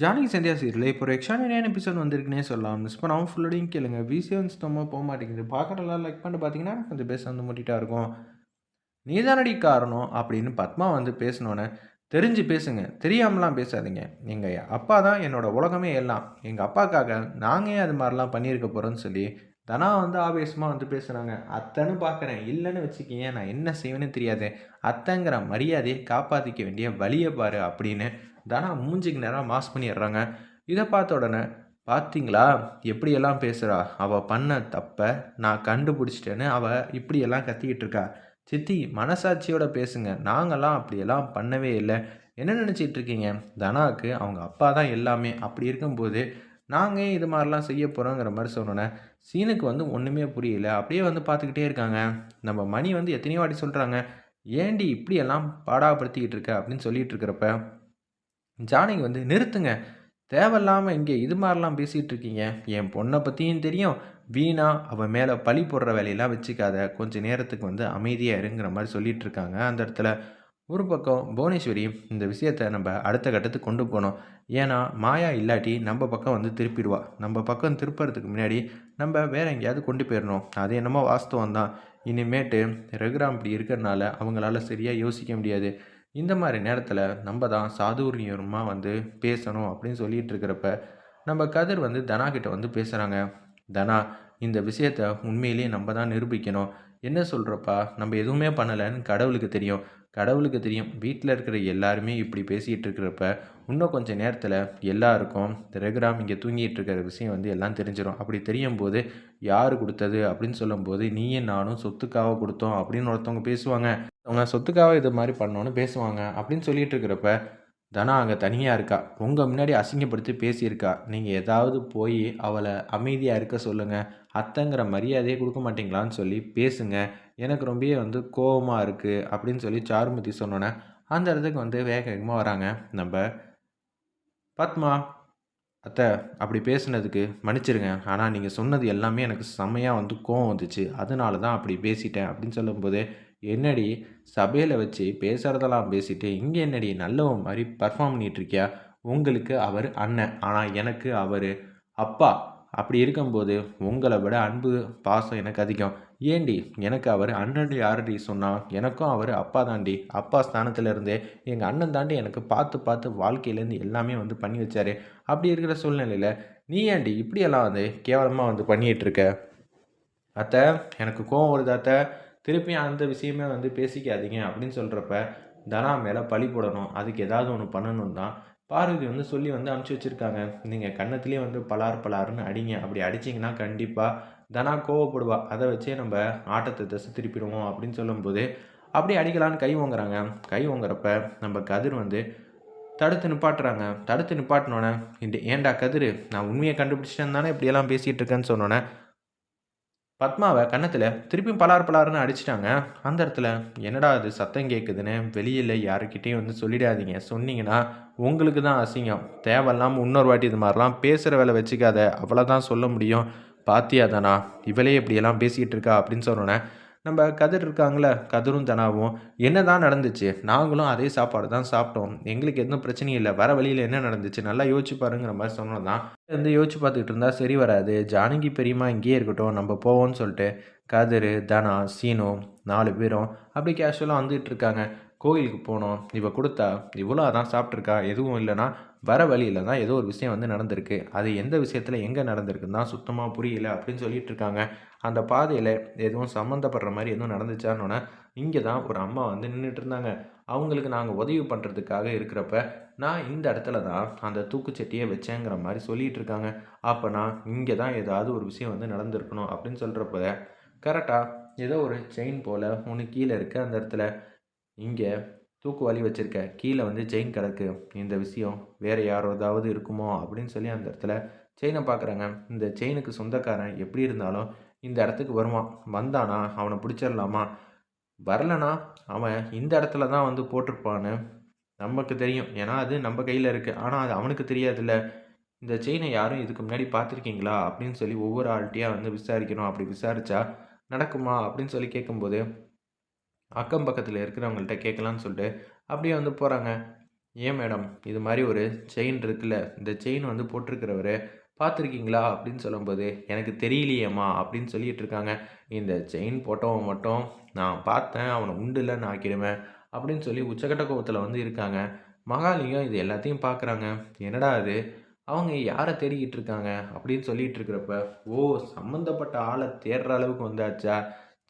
Janaki Sandhya serial. இப்போ ஒரு எக்ஸ்ட்ரானியான episode வந்திருக்குன்னே சொல்லலாம். மிஸ் பண்ணாமல் ஃபுல்லோடையும் கேளுங்க. விசியம் சுத்தமாக போக மாட்டேங்குது. பார்க்குறலாம் லைக் பண்ணிட்டு பார்த்தீங்கன்னா கொஞ்சம் பேச வந்து முட்டிட்டா இருக்கும். நீதானடி காரணம் அப்படின்னு பத்மா வந்து பேசினோன்னே தெரிஞ்சு பேசுங்க. தெரியாமலாம் பேசாதீங்க. எங்கள் அப்பா தான் என்னோட உலகமே எல்லாம். எங்கள் அப்பாக்காக நாங்கள் அது மாதிரிலாம் பண்ணியிருக்க போகிறோன்னு சொல்லி தனா வந்து ஆவேசமாக வந்து பேசுகிறாங்க அத்தைன்னு பார்க்குறேன் இல்லைன்னு வச்சுக்கிங்க நான் என்ன செய்வேன்னு தெரியாது. அத்தைங்கிற மரியாதையை காப்பாற்றிக்க வேண்டிய வழியை பாரு அப்படின்னு தனா மூஞ்சிக்கு நேரம் மாஸ் பண்ணிடுறாங்க. இதை பார்த்த உடனே பார்த்தீங்களா எப்படியெல்லாம் பேசுகிறா அவள் பண்ண தப்பை நான் கண்டுபிடிச்சிட்டேன்னு அவள் இப்படியெல்லாம் கத்திக்கிட்டு இருக்கா. சித்தி மனசாட்சியோட பேசுங்க. நாங்களாம் அப்படியெல்லாம் பண்ணவே இல்லை. என்ன நினச்சிட்டு இருக்கீங்க? தனாவுக்கு அவங்க அப்பா தான் எல்லாமே. அப்படி இருக்கும்போது நாங்கள் இது மாதிரிலாம் செய்ய போகிறோங்கிற மாதிரி சொன்னோன்னே சீனுக்கு வந்து ஒன்றுமே புரியல. அப்படியே வந்து பார்த்துக்கிட்டே இருக்காங்க. நம்ம மணி வந்து எத்தனையோ வாட்டி சொல்கிறாங்க ஏண்டி இப்படியெல்லாம் பாடாப்படுத்திக்கிட்டு இருக்க? அப்படின்னு சொல்லிகிட்டு இருக்கிறப்ப ஜானகி வந்து நிறுத்துங்க. தேவையில்லாமல் இங்கே இது மாதிரிலாம் பேசிகிட்டு இருக்கீங்க. என் பொண்ணை பற்றியும் தெரியும். வீணா அவன் மேலே பழி போடுற வேலையெல்லாம் வச்சுக்காத. கொஞ்சம் நேரத்துக்கு வந்து அமைதியாக இருங்கிற மாதிரி சொல்லிகிட்டு இருக்காங்க அந்த இடத்துல. ஒரு பக்கம் புவனேஸ்வரி இந்த விஷயத்தை நம்ம அடுத்த கட்டத்துக்கு கொண்டு போனோம் ஏன்னா மாயா இல்லாட்டி நம்ம பக்கம் வந்து திருப்பிடுவா. நம்ம பக்கம் திருப்புறதுக்கு முன்னாடி நம்ம வேற எங்கேயாவது கொண்டு போயிடணும். அது என்னமோ வாஸ்தவம் தான். இனிமேட்டு ரகுராம் இப்படி இருக்கிறனால அவங்களால சரியாக யோசிக்க முடியாது. இந்த மாதிரி நேரத்தில் நம்ம தான் சாதுரியமாக வந்து பேசணும் அப்படின்னு சொல்லிட்டு இருக்கிறப்ப நம்ம கதிர் வந்து தனா கிட்ட வந்து பேசுகிறாங்க தனா இந்த விஷயத்தை உண்மையிலேயே நம்ம தான் நிரூபிக்கணும். என்ன சொல்கிறப்பா நம்ம எதுவுமே பண்ணலைன்னு கடவுளுக்கு தெரியும். கடவுளுக்கு தெரியும். வீட்டில் இருக்கிற எல்லாருமே இப்படி பேசிகிட்டு இருக்கிறப்ப இன்னும் கொஞ்சம் நேரத்தில் எல்லாருக்கும் ரகுராம் இங்கே தூங்கிட்டு இருக்கிற விஷயம் வந்து எல்லாம் தெரிஞ்சிடும் அப்படி தெரியும் போது யார் கொடுத்தது அப்படின்னு சொல்லும்போது நீயும் நானும் சொத்துக்காக கொடுத்தோம் அப்படின்னு ஒருத்தவங்க பேசுவாங்க. அவங்க சொத்துக்காக இது மாதிரி பண்ணோன்னு பேசுவாங்க. அப்படின்னு சொல்லிட்டு இருக்கிறப்ப தனா அங்கே தனியாக இருக்கா? உங்கள் முன்னாடி அசிங்கப்படுத்தி பேசியிருக்கா? நீங்கள் ஏதாவது போய் அவளை அமைதியாக இருக்க சொல்லுங்கள் அத்தைங்கிற மரியாதையே கொடுக்க மாட்டீங்களான்னு சொல்லி பேசுங்க. எனக்கு ரொம்பவே வந்து கோபமாக இருக்குது அப்படின்னு சொல்லி சாருமதி சொன்னோன்னே அந்த இடத்துக்கு வந்து வேக வேகமாக வராங்க. நம்ம பத்மா அத்தை அப்படி பேசுனதுக்கு மன்னிச்சிருங்க. ஆனால் நீங்கள் சொன்னது எல்லாமே எனக்கு செம்மையாக வந்து கோவம் வந்துச்சு. அதனால தான் அப்படி பேசிட்டேன் அப்படின்னு சொல்லும்போது என்னடி சபையில் வச்சு பேசுகிறதெல்லாம் பேசிட்டு இங்கே என்னடி நல்லவன் மாதிரி பர்ஃபார்ம் பண்ணிகிட்ருக்கியா உங்களுக்கு அவர் அண்ணன். ஆனால் எனக்கு அவர் அப்பா. அப்படி இருக்கும்போது உங்களை விட அன்பு பாசம் எனக்கு அதிகம். ஏண்டி? எனக்கு அவர் அண்ணன் யாரடி சொன்னால் எனக்கும் அவர் அப்பா தாண்டி. அப்பா ஸ்தானத்தில் இருந்தே எங்கள் அண்ணன் தாண்டி எனக்கு பார்த்து பார்த்து வாழ்க்கையிலேருந்து எல்லாமே வந்து பண்ணி வச்சார். அப்படி இருக்கிற சூழ்நிலையில் நீ ஏண்டி இப்படியெல்லாம் வந்து கேவலமாக வந்து பண்ணிகிட்ருக்க? அத்தை எனக்கு கோவம் வருது அத்தை. திருப்பி அந்த விஷயமே வந்து பேசிக்காதீங்க அப்படின்னு சொல்கிறப்ப தனா மேலே பழி போடணும். அதுக்கு ஏதாவது ஒன்று பண்ணணும் தான் பார்வதி வந்து சொல்லி வந்து அனுப்பிச்சி வச்சுருக்காங்க. நீங்கள் கன்னத்துலேயே வந்து பலார் பலாருன்னு அடிங்க. அப்படி அடிச்சிங்கன்னா கண்டிப்பாக தனா கோவப்படுவா. அதை வச்சே நம்ம ஆட்டத்தை திசை திருப்பிடுவோம் அப்படின்னு சொல்லும்போது அப்படி அடிக்கலான்னு கை வாங்குறாங்க கை வாங்குறப்ப நம்ம கதிர் வந்து தடுத்து நிப்பாட்டுறாங்க. தடுத்து நிப்பாட்டினோன்னே இந்த ஏண்டா கதிர்? நான் உண்மையை கண்டுபிடிச்சிட்டேன் தானே இப்படியெல்லாம் பேசிகிட்டு இருக்கேன்னு சொன்னோன்னே பத்மாவை கன்னத்தில் திருப்பியும் பலார் பலார்னு அடிச்சிட்டாங்க. அந்த இடத்துல என்னடா அது சத்தம் கேட்குதுன்னு வெளியில் யாருக்கிட்டேயும் வந்து சொல்லிடாதீங்க. சொன்னீங்கன்னா உங்களுக்கு தான் அசிங்கம். தேவையில்லாமல் இன்னொரு வாட்டி இது மாதிரிலாம் பேசுகிற வேலை வச்சுக்காத. அவ்வளோதான் சொல்ல முடியும். பாத்தியா தானா? இவளே இப்படியெல்லாம் பேசிகிட்டு இருக்கா? அப்படின்னு சொன்னோன்னே நம்ம கதிர் இருக்காங்களே கதிரும் தனாவும் என்ன தான் நடந்துச்சு? நாங்களும் அதே சாப்பாடு தான் சாப்பிட்டோம். எங்களுக்கு எதுவும் பிரச்சனையும் இல்லை. வர வழியில் என்ன நடந்துச்சு? நல்லா யோசிச்சு பாருங்கிற மாதிரி சொன்னோம் தான் வந்து யோசிச்சு பார்த்துக்கிட்டு இருந்தால் சரி வராது. ஜானகி பெரியமா இங்கேயே இருக்கட்டும் நம்ம போவோம்னு சொல்லிட்டு கதிர் தனா சீனு நாலு பேரும் அப்படி கேஷுவலாக வந்துகிட்டு இருக்காங்க. கோயிலுக்கு போனோம். இவள் கொடுத்தா இவ்வளோ அதான் சாப்பிட்ருக்கா எதுவும் இல்லைன்னா வர வழியில் தான் ஏதோ ஒரு விஷயம் வந்து நடந்திருக்கு. அது எந்த விஷயத்தில் எங்கே நடந்திருக்குன்னு தான் சுத்தமாக புரியல அப்படின்னு சொல்லிட்டு இருக்காங்க. அந்த பாதையில் எதுவும் சம்மந்தப்படுற மாதிரி எதுவும் நடந்துச்சான்னொன்னே இங்கே தான் ஒரு அம்மா வந்து நின்றுட்டு இருந்தாங்க. அவங்களுக்கு நாங்கள் உதவி பண்ணுறதுக்காக இருக்கிறப்ப நான் இந்த இடத்துல தான் அந்த தூக்குச்சட்டியை வச்சேங்கிற மாதிரி சொல்லிகிட்டு இருக்காங்க. அப்போ நான் இங்கே தான் ஏதாவது ஒரு விஷயம் வந்து நடந்திருக்கணும் அப்படின்னு சொல்கிறப்ப கரெக்டாக ஏதோ ஒரு செயின் போல் ஒன்று கீழே இருக்குது அந்த இடத்துல. இங்கே தூக்கு வலி வச்சுருக்க கீழே வந்து செயின் கிடக்கு. இந்த விஷயம் வேறு யாரோதாவது இருக்குமோ அப்படின்னு சொல்லி அந்த இடத்துல செயினை பார்க்குறாங்க. இந்த செயினுக்கு சொந்தக்காரன் எப்படி இருந்தாலும் இந்த இடத்துக்கு வருவான். வந்தானா அவனை பிடிச்சிடலாமா? வரலனா அவன் இந்த இடத்துல தான் வந்து போட்டிருப்பான்னு நமக்கு தெரியும். ஏன்னா அது நம்ம கையில் இருக்குது ஆனால் அது அவனுக்கு தெரியாதுல்ல. இந்த செயினை யாரும் இதுக்கு முன்னாடி பார்த்துருக்கீங்களா? அப்படின்னு சொல்லி ஒவ்வொரு ஆள்கிட்டையாக வந்து விசாரிக்கணும். அப்படி விசாரித்தா நடக்குமா அப்படின்னு சொல்லி கேட்கும்போது அக்கம் பக்கத்தில் இருக்கிறவங்கள்ட்ட கேட்கலான்னு சொல்லிட்டு அப்படியே வந்து போகிறாங்க ஏன் மேடம் இது மாதிரி ஒரு செயின் இருக்குல்ல இந்த செயின் வந்து போட்டிருக்கிறவர் பார்த்துருக்கீங்களா? அப்படின்னு சொல்லும்போது எனக்கு தெரியலையேம்மா அப்படின்னு சொல்லிட்டு இருக்காங்க. இந்த செயின் போட்டவன் மட்டும் நான் பார்த்தேன் அவனை உண்டுலன்னு ஆக்கிடுவேன் அப்படின்னு சொல்லி உச்சக்கட்ட கோபத்தில் வந்து இருக்காங்க. மகாலிங்கம் இது எல்லாத்தையும் பார்க்குறாங்க. என்னடா அது அவங்க யாரை தேடிக்கிட்டு இருக்காங்க? அப்படின்னு சொல்லிகிட்டு இருக்கிறப்ப ஓ சம்மந்தப்பட்ட ஆளை தேடுற அளவுக்கு வந்தாச்சா?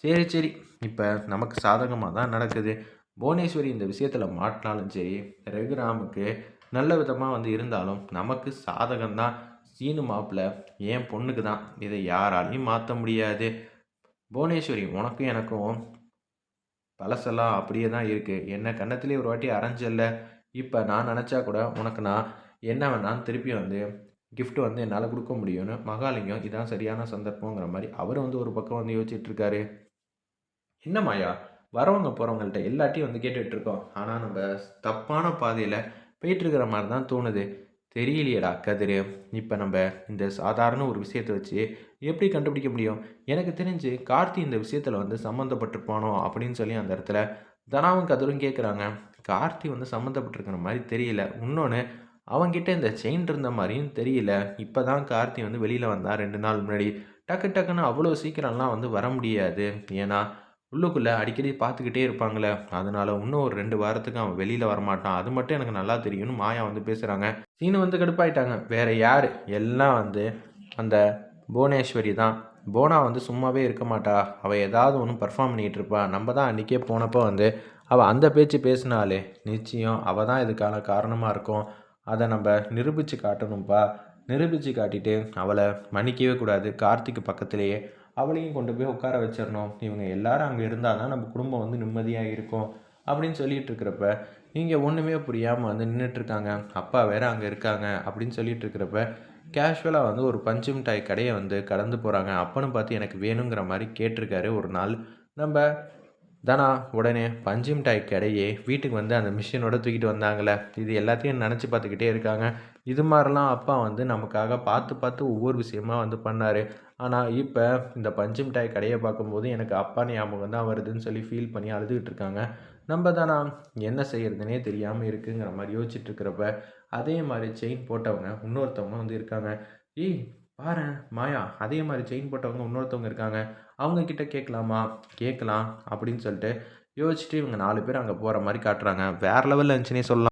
சரி சரி. இப்போ நமக்கு சாதகமாக தான் நடக்குது. புவனேஸ்வரி இந்த விஷயத்தில் மாட்டினாலும் சரி ரகுராமுக்கு நல்ல விதமாக வந்து இருந்தாலும் நமக்கு சாதகம்தான் சீனு மாப்பிள்ள என் பொண்ணுக்கு தான். இதை யாராலையும் மாற்ற முடியாது. புவனேஸ்வரி உனக்கும் எனக்கும் பழசெல்லாம் அப்படியே தான் இருக்குது என்ன கன்னத்திலே ஒரு வாட்டி அரைஞ்சல்ல. இப்போ நான் நினச்சா கூட உனக்கு நான் என்ன வேணாலும் திருப்பி வந்து கிஃப்ட் வந்து என்னால் கொடுக்க முடியும்னு மகாலிங்கம் இதான் சரியான சந்தர்ப்பங்கிற மாதிரி அவர் வந்து ஒரு பக்கம் வந்து யோசிச்சுட்ருக்காரு. என்ன மாயா? வரவங்க போகிறவங்கள்ட்ட எல்லாத்தையும் வந்து கேட்டுட்ருக்கோம். ஆனால் நம்ம தப்பான பாதையில் போயிட்டுருக்கிற மாதிரி தான் தோணுது. தெரியலையேடா கதிர். இப்போ நம்ம இந்த சாதாரண ஒரு விஷயத்தை வச்சு எப்படி கண்டுபிடிக்க முடியும்? எனக்கு தெரிஞ்சு கார்த்தி இந்த விஷயத்தில் வந்து சம்மந்தப்பட்டிருப்பானோ அப்படின்னு சொல்லி அந்த இடத்துல தனாவும் கதிரும் கேட்குறாங்க கார்த்தி வந்து சம்மந்தப்பட்டிருக்கிற மாதிரி தெரியல. இன்னொன்று அவங்கிட்ட இந்த செயின் இருந்த மாதிரியும் தெரியல. இப்போ தான் கார்த்தி வந்து வெளியில் வந்தான் ரெண்டு நாள் முன்னாடி. டக்கு டக்குன்னு அவ்வளோ சீக்கிரம்லாம் வந்து வர முடியாது. ஏன்னா உள்ளுக்குள்ளே அடிக்கடி பார்த்துக்கிட்டே இருப்பாங்களே. அதனால் இன்னும் ஒரு ரெண்டு வாரத்துக்கு அவன் வெளியில் வரமாட்டான். அது மட்டும் எனக்கு நல்லா தெரியும்னு மாயா வந்து பேசுகிறாங்க சீனு வந்து கடுப்பாயிட்டாங்க. வேறு யார்? எல்லாம் வந்து அந்த புவனேஸ்வரி தான். போனா வந்து சும்மாவே இருக்க மாட்டா. அவள் ஏதாவது ஒன்று பர்ஃபார்ம் பண்ணிகிட்டு இருப்பா. நம்ம தான் அன்றைக்கே போனப்போ வந்து அவள் அந்த பேச்சு பேசினாலே நிச்சயம் அவள் தான் இதுக்கான காரணமாக இருக்கும். அதை நம்ம நிரூபித்து காட்டணும்ப்பா நிரூபித்து காட்டிட்டு அவளை மன்னிக்கவே கூடாது. கார்த்திக் பக்கத்திலேயே அவளையும் கொண்டு போய் உட்கார வச்சிடணும். இவங்க எல்லாரும் அங்கே இருந்தால் தான் நம்ம குடும்பம் வந்து நிம்மதியாக இருக்கும் அப்படின்னு சொல்லிட்டு இருக்கிறப்ப இங்கே ஒன்றுமே புரியாமல் வந்து நின்றுட்டுருக்காங்க அப்பா வேற அங்கே இருக்காங்க அப்படின்னு சொல்லிட்டு இருக்கிறப்ப கேஷுவலாக வந்து ஒரு பஞ்சு மிட்டாய் கடையை வந்து கடந்து போகிறாங்க அப்பன்னு பார்த்து எனக்கு வேணுங்கிற மாதிரி கேட்டிருக்காரு. ஒரு நாள் நம்ம தானா உடனே பஞ்சு டாய்க்கு கடையே வீட்டுக்கு வந்து அந்த மிஷினோட தூக்கிட்டு வந்தாங்களே இது எல்லாத்தையும் நினச்சி பார்த்துக்கிட்டே இருக்காங்க. இது மாதிரிலாம் அப்பா வந்து நமக்காக பார்த்து பார்த்து ஒவ்வொரு விஷயமா வந்து பண்ணார். ஆனால் இப்போ இந்த பஞ்சு டாய் கடையை பார்க்கும்போது எனக்கு அப்பா ஞாபகம் தான் வருதுன்னு சொல்லி ஃபீல் பண்ணி அழுதுகிட்டு இருக்காங்க. நம்ம தானா என்ன செய்யறதுனே தெரியாமல் இருக்குங்கிற மாதிரி யோசிச்சுட்டு இருக்கிறப்ப அதே மாதிரி செயின் போட்டவங்க இன்னொருத்தவங்க வந்து இருக்காங்க. ஏய் பாரு மாயா அதே மாதிரி செயின் போட்டவங்க இன்னொருத்தவங்க இருக்காங்க. அவங்கக்கிட்ட கேட்கலாமா? கேட்கலாம் அப்படின்னு சொல்லிட்டு யோசிச்சுட்டு இவங்க நாலு பேர் அங்கே போகிற மாதிரி காட்டுறாங்க. வேறு லெவலில் இருந்துச்சுன்னே சொல்லலாம்.